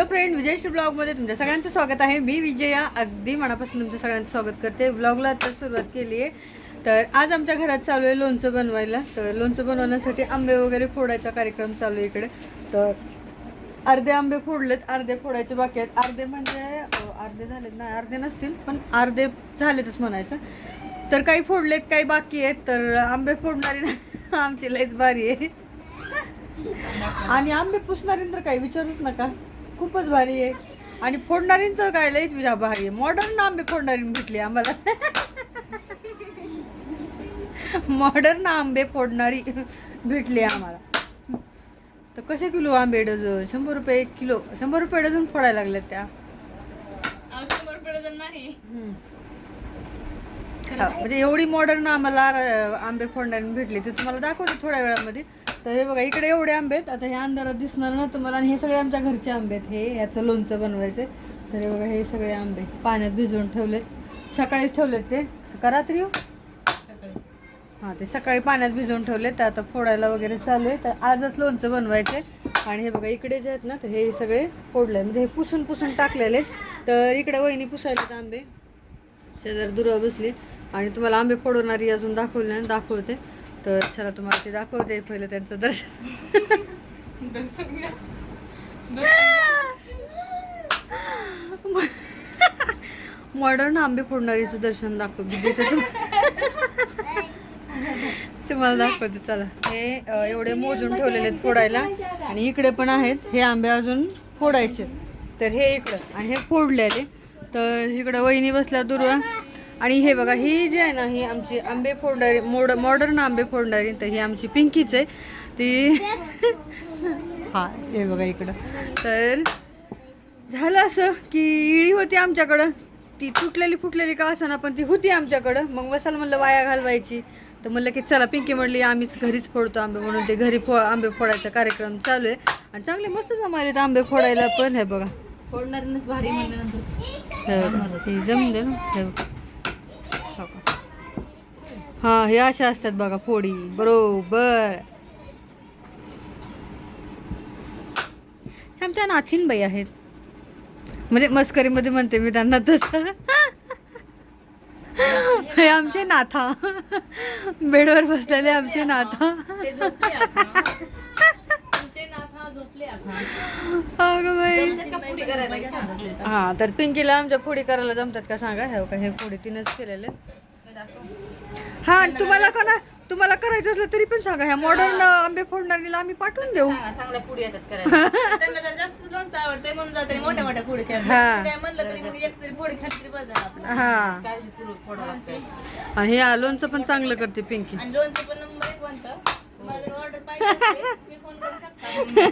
Hello friend विजयश्री ब्लॉगमध्ये तुमच्या सगळ्यांचं स्वागत आहे. मी विजया अगदी मनापासून तुमच्या सगळ्यांचं स्वागत करते. ब्लॉगला आता सुरुवात केली आहे. तर आज आमच्या घरात चालू आहे लोणचं बनवायला. तर लोणचं बनवण्यासाठी आंबे वगैरे फोडायचा कार्यक्रम चालू आहे इकडे. तर अर्धे आंबे फोडलेत अर्धे फोडायचे बाकी आहेत. अर्धे म्हणजे अर्धे झालेत ना अर्धे नसतील पण अर्धे झालेतच म्हणायचं. तर काही फोडलेत काही बाकी आहेत. तर आंबे फोडणारी ना आमची लयच भारी आहे. आणि आंबे पुसणारी तर काही विचारूच नका. खूपच भारी आहे. आणि फोडणारींचं काय लयच विजा भारी आहे. मॉडर्न आंबे फोडणारी भेटली आम्हाला. मॉडर्न आंबे फोडणारी भेटली आम्हाला. तर कसे किलो आंबे डझन शंभर रुपये एक किलो. शंभर रुपये डझन फोडायला लागल्यात त्या. शंभर रुपये डझन नाही. म्हणजे एवढी मॉडर्न आम्हाला आंबे फोडणारी भेटली. ते तुम्हाला दाखवते थोड्या वेळामध्ये. तर हे बघा इकडे एवढे आंबे आहेत. आता हे अंधारात दिसणार ना तुम्हाला. आणि हे सगळे आमच्या घरचे आंबे आहेत. हे ह्याचं लोणचं बनवायचं तर हे बघा हे सगळे आंबे पाण्यात भिजवून ठेवलेत. सकाळीच ठेवलेत ते. का रात्री हो? हां ते सकाळी पाण्यात भिजवून ठेवले तर आता फोडायला वगैरे चालू आहे. तर आजच लोणचं बनवायचे आणि हे बघा इकडे जे आहेत ना तर हे सगळे फोडले म्हणजे हे पुसून पुसून टाकलेले तर इकडे वहिनी पुसायलेत आंबे. शेजार दुर्वा बसली. आणि तुम्हाला आंबे फोडवणारी अजून दाखवली नाही दाखवते. तर चला तुम्हाला ते दाखवते. पहिलं त्यांचं दर्शन. मॉडर्न आंबे फोडणारीचं दर्शन दाखवते तू तुम्हाला दाखवते. चला. हे एवढे मोजून ठेवलेले आहेत फोडायला. आणि इकडे पण आहेत. हे आंबे अजून फोडायचे तर हे इकडं. आणि हे फोडलेले. तर इकडं वहिनी बसल्या दुर्वा आणि हे बघा ही जी आहे ना ही आमची आंबे फोडणारी मोड मॉडर्न आंबे फोडणारी तर ही आमची पिंकीच आहे. ती हा हे बघा इकडं. तर झालं असं की इळी होती आमच्याकडं. ती तुटलेली फुटलेली का असाना पण ती होती आमच्याकडं. मग मसाला म्हणलं वाया घालवायची. तर म्हणलं की चला पिंकी म्हणली आम्हीच घरीच फोडतो आंबे म्हणून. ते घरी फो आंबे फोडायचा कार्यक्रम चालू आहे. आणि चांगले मस्त जमायलेत आंबे फोडायला पण हे बघा. फोडणाऱ्यांनाच भारी म्हणल्यानंतर जमले ना हे? हा हे अशा असतात बघा फोडी. बरोबर. हे आमच्या नाथिन बाई आहेत. म्हणजे मस्करीमध्ये म्हणते मी त्यांना तसं. हे आमचे नाथा. बेडवर बसलेले आमचे नाथा. हा तर पिंकीला आमच्या फोडी करायला जमतात का सांगा? हे का हे फोडी तिनंच केलेले. हा आणि तुम्हाला का ना तुम्हाला करायचं असलं तरी पण सांगा. ह्या मॉडर्न आंबे फोडणारीला आम्ही पाठवून देऊ. सांगा, चांगल्या पुढे येतात करायला. त्यांना जर जास्त लोणचं आवडतंय म्हणून जाते मोठ्या मोठ्या पुढे खेळतात. हा. काय म्हणलं तरी मग एक तरी पुढे खाली तरी बस झालं आपलं. हा. काय पुढं फोडावं लागतंय. आणि हे लोणचं पण चांगलं करते पिंकी. आणि लोणचं पण नंबर एक बनतं. तुम्हाला जर ऑर्डर पाहिजे असेल, मी फोन करू शकता.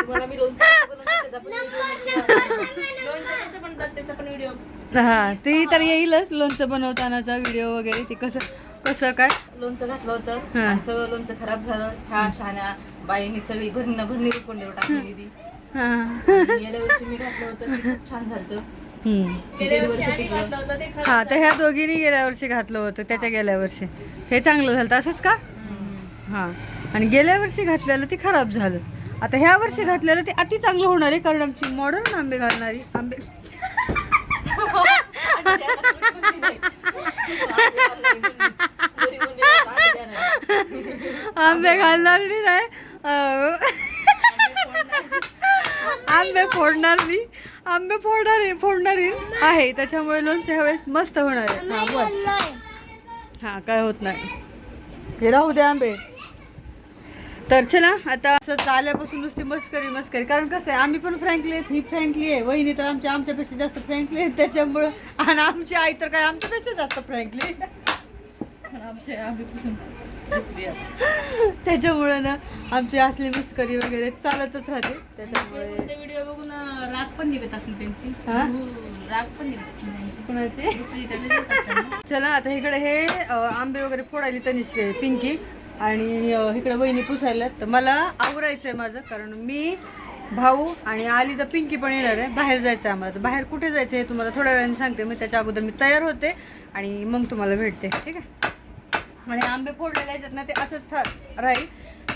तुम्हाला मी लोणचं कसं त्याचा पण व्हिडिओ लोणचं कसं बनतात त्याचा पण व्हिडिओ हा ती तर येईलच. लोणचं बनवतानाचा व्हिडिओ वगैरे ती कसं कसं काय? लोणचं घातलं होतं. हा. आणि सगळं लोणचं खराब झालं. ह्या शहाण्या बाईने सगळी भरणं भरणी रुपंडीवर टाकली ती हा. आणि गेल्या वर्षी मी घातलं होतं. ते खूप छान झालं हम्म. गेल्या वर्षी हा तर ह्या दोघींनी गेल्या वर्षी घातलं होतं. त्याच्या गेल्या वर्षी. हे चांगलं झालं. असंच का? हा. आणि गेल्या वर्षी घातलेलं ते खराब झालं. आता ह्या वर्षी घातलेलं ते अति चांगलं होणार आहे कारण आमची मॉडर्न आंबे घालणारी आंबे आंबे घालणार नाही. आंबे आंबे मी. आंबे फोडणार फोडणार आहे. त्याच्यामुळे लोणच्या वेळेस मस्त होणार आहे. हा बोल हा काय होत नाही. हे राहू दे आंबे. तर चला आता असं आल्यापासून नुसती मस्करी मस्करी. कारण कसं आहे आम्ही पण फ्रँकली आहेत ही फ्रँकली आहे. वहिनी तर आमच्या आमच्यापेक्षा जास्त फ्रँकली आहेत त्याच्यामुळं. आणि आमची आई तर काय आमच्यापेक्षा जास्त फ्रँकली त्याच्यामुळं ना आमची असली मस्करी वगैरे चालतच राहते. त्याच्यामुळे व्हिडिओ बघून राग पण निघत असेल त्यांची. हा? राग पण निघत असेल त्यांची. कुणाचे. चला आता इकडे हे आंबे वगैरे फोडायली तनिष्क पिंकी. आणि इकडे वहिनी पुसायला तर मला आवरायचं आहे माझं कारण मी भाऊ आणि आली तर पिंकी पण येणार आहे. बाहेर जायचं आहे आम्हाला. तर बाहेर कुठे जायचं आहे तुम्हाला थोड्या वेळाने सांगते. मी त्याच्या अगोदर मी तयार होते आणि मग तुम्हाला भेटते. ठीक आहे? आणि आंबे फोडलेले ह्याच्यात ना ते असंच था- राहील.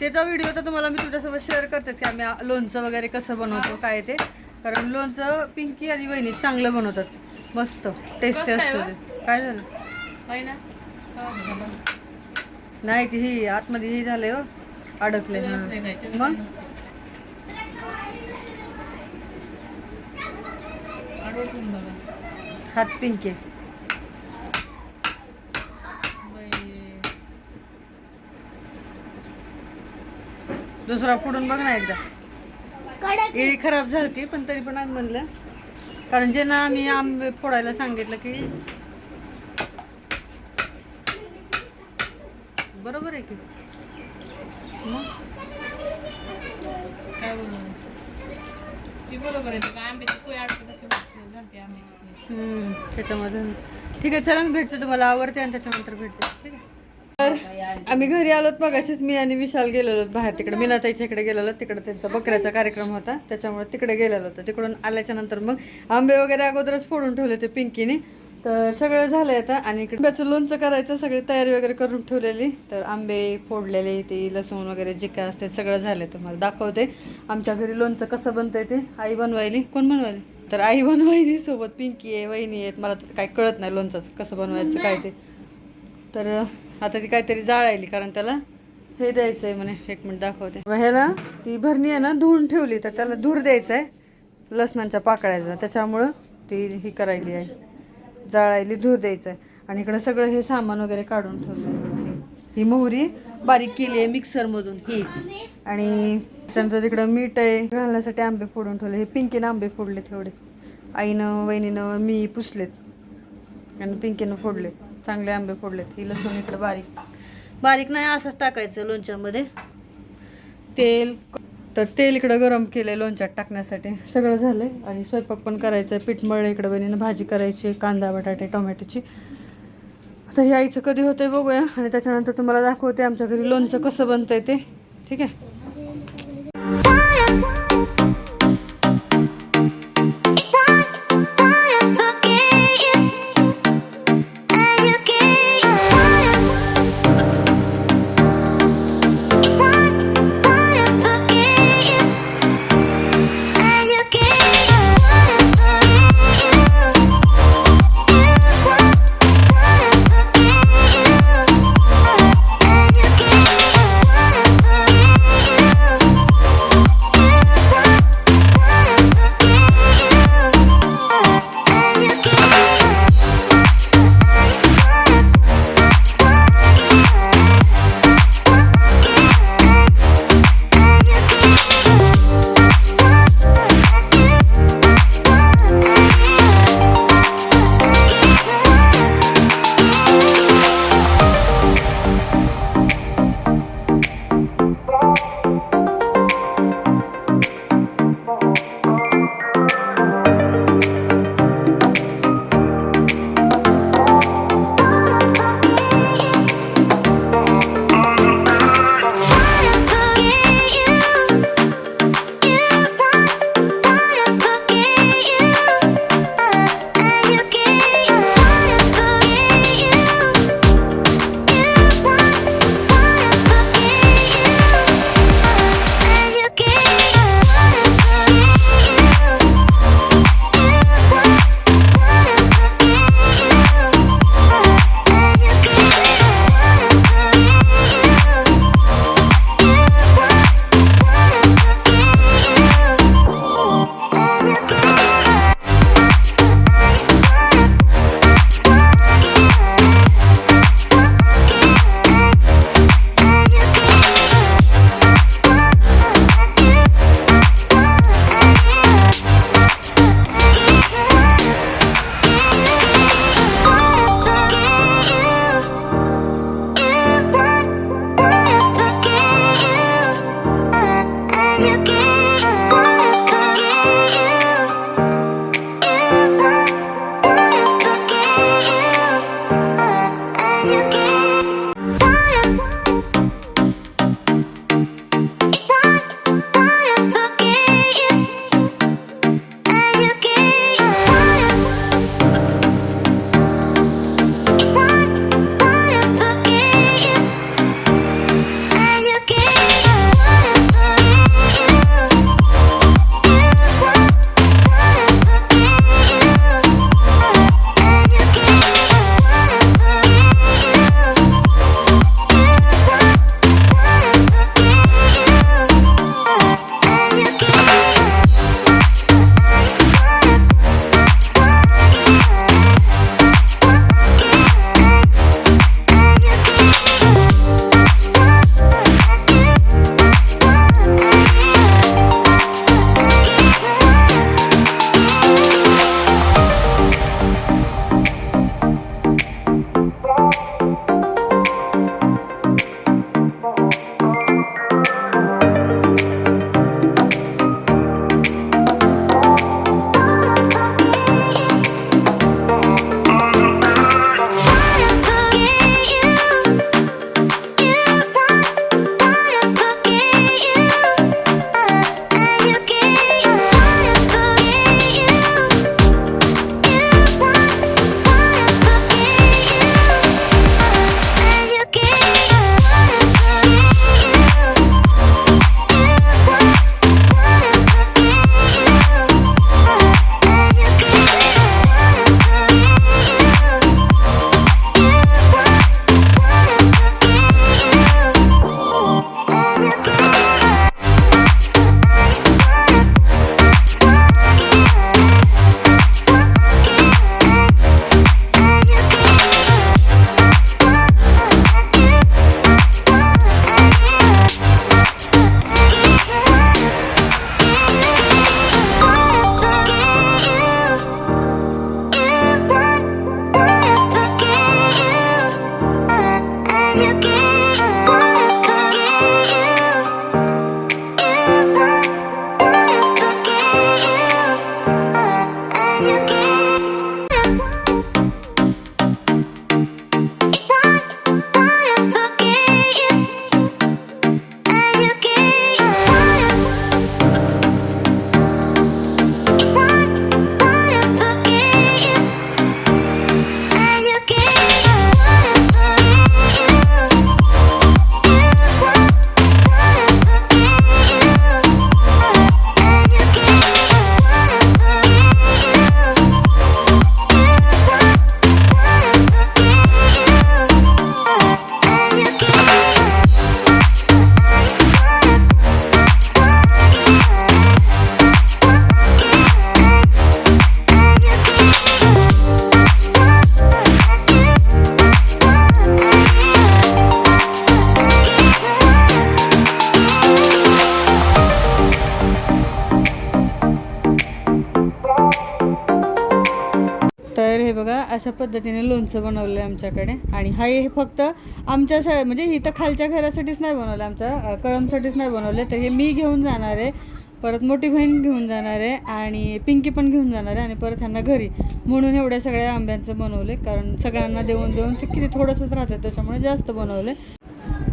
त्याचा व्हिडिओ तर तुम्हाला मी तुझ्यासोबत शेअर करतेच की आम्ही लोणचं वगैरे कसं बनवतो काय ते. कारण लोणचं पिंकी आणि वहिनी चांगलं बनवतात. मस्त. टेस्टी असतं काय झालं? होय ना. हो, झालं. नाही ती ही आतमध्ये हे झालंय हो अडकले मग. हात पिंकी. दुसरा फोडून बघ ना एकदा. केळी खराब झाली पण तरी पण आम्ही म्हणलं. कारण जे ना आम्ही आंबे फोडायला सांगितलं की बरोबर मग? काय ती बरोबर आहे आंब्याची कोय अशी आंब्याची ठीक आहे चला मी भेटते तुम्हाला. आवडते आणि त्याच्यानंतर भेटते. ठीक आहे. तर आम्ही घरी आलोत मग अशीच मी आणि विशाल गेलेलो बाहेर तिकडे. मीनाताईच्या इकडे गेलेलो तिकडे त्यांचा बकऱ्याचा कार्यक्रम होता. त्याच्यामुळे तिकडे गेलेलो होतो. तिकडून आल्याच्यानंतर मग आंबे वगैरे अगोदरच फोडून ठेवले ते पिंकीने. तर सगळं झालं आता आणि इकडे लोणचं करायचं सगळी तयारी वगैरे करून ठेवलेली. तर आंबे फोडलेले ते लसूण वगैरे जे काय असते सगळं झालंय तुम्हाला दाखवते. आमच्या घरी लोणचं कसं बनतंय ते? आई बनवायली. कोण बनवायली? तर आई बनवायली सोबत. पिंकी आहे वहिनी आहेत. मला तर काय कळत नाही लोणचं कसं बनवायचं काय ते. तर आता ती काहीतरी जाळायली कारण त्याला हे द्यायचं आहे म्हणे. एक मिनिट दाखवते. ह्याला ती भरणी आहे ना धुवून ठेवली. तर त्याला धूर द्यायचा आहे लसणाच्या पाकळ्याचा त्याच्यामुळं ती ही करायली आहे. जाळायली धूर द्यायचं आहे आणि इकडं सगळं हे सामान वगैरे काढून ठेवलं ही मोहरी बारीक केली आहे मिक्सरमधून ही. आणि त्यानंतर तिकडं मीठ आहे. घालण्यासाठी आंबे फोडून ठेवले. हे पिंकीनं आंबे फोडले तेवढे आईनं वहिनीनं मी पुसलेत. आणि पिंकीनं फोडले चांगले आंबे फोडलेत. ही लसूण इकडं बारीक. बारीक नाही असंच टाकायचं लोणच्यामध्ये. तेल तर तेल इकडं गरम केलंय लोणच्यात टाकण्यासाठी. सगळं झालंय. आणि स्वयंपाक पण करायचं आहे पीठ मळलं इकडं बहिणीनं भाजी करायची कांदा बटाटे टोमॅटोची. आता हे आईचं कधी होतंय बघूया. आणि त्याच्यानंतर तुम्हाला दाखवते आमच्या घरी लोणचं कसं बनतंय ते. ठीक आहे? पद्धतीने लोणचं बनवलं आहे आमच्याकडे. आणि हा हे फक्त आमच्या सा म्हणजे इथं खालच्या घरासाठीच नाही बनवलं आमच्या कळमसाठीच नाही बनवलं. तर हे मी घेऊन जाणार आहे. परत मोठी बहीण घेऊन जाणार आहे. आणि पिंकी पण घेऊन जाणार आहे. आणि परत ह्यांना घरी. म्हणून एवढ्या सगळ्या आंब्यांचं बनवले कारण सगळ्यांना देऊन देऊन ते किती थोडंसंच राहतं. त्याच्यामुळे जास्त बनवले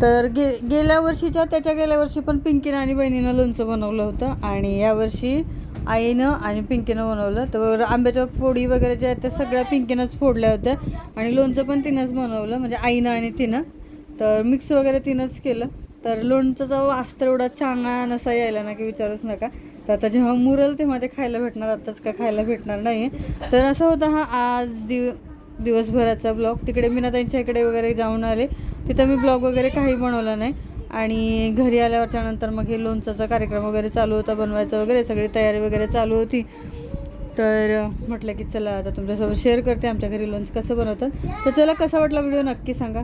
तर गे गेल्या वर्षीच्या त्याच्या गेल्या वर्षी पण पिंकीनं आणि बहिणीनं लोणचं बनवलं होतं. आणि यावर्षी आईनं आणि पिंकीनं बनवलं. तर आंब्याच्या फोडी वगैरे ज्या आहेत त्या सगळ्या पिंकीनंच फोडल्या होत्या. आणि लोणचं पण तिनंच बनवलं म्हणजे आईनं आणि तिनं. तर मिक्स वगैरे तिनंच केलं. तर लोणचं वास तर एवढा चांगला नसा यायला ना की विचारूच नका. तर आता जेव्हा मुरल तेव्हा ते खायला भेटणार आत्ताच काय खायला भेटणार नाही. तर असं होतं हा आज दिव दिवसभराचा ब्लॉग. तिकडे मी ना त्यांच्या इकडे वगैरे जाऊन आले. तिथं मी ब्लॉग वगैरे काही बनवला नाही. आणि घरी आल्यावरच्या नंतर मग हे लोणचाचा कार्यक्रम वगैरे चालू होता बनवायचा वगैरे सगळी तयारी वगैरे चालू होती. तर म्हटलं की चला आता तुमच्यासोबत शेअर करते आमच्या घरी लोणचं कसं बनवतात. तर चला कसा वाटला व्हिडिओ नक्की सांगा.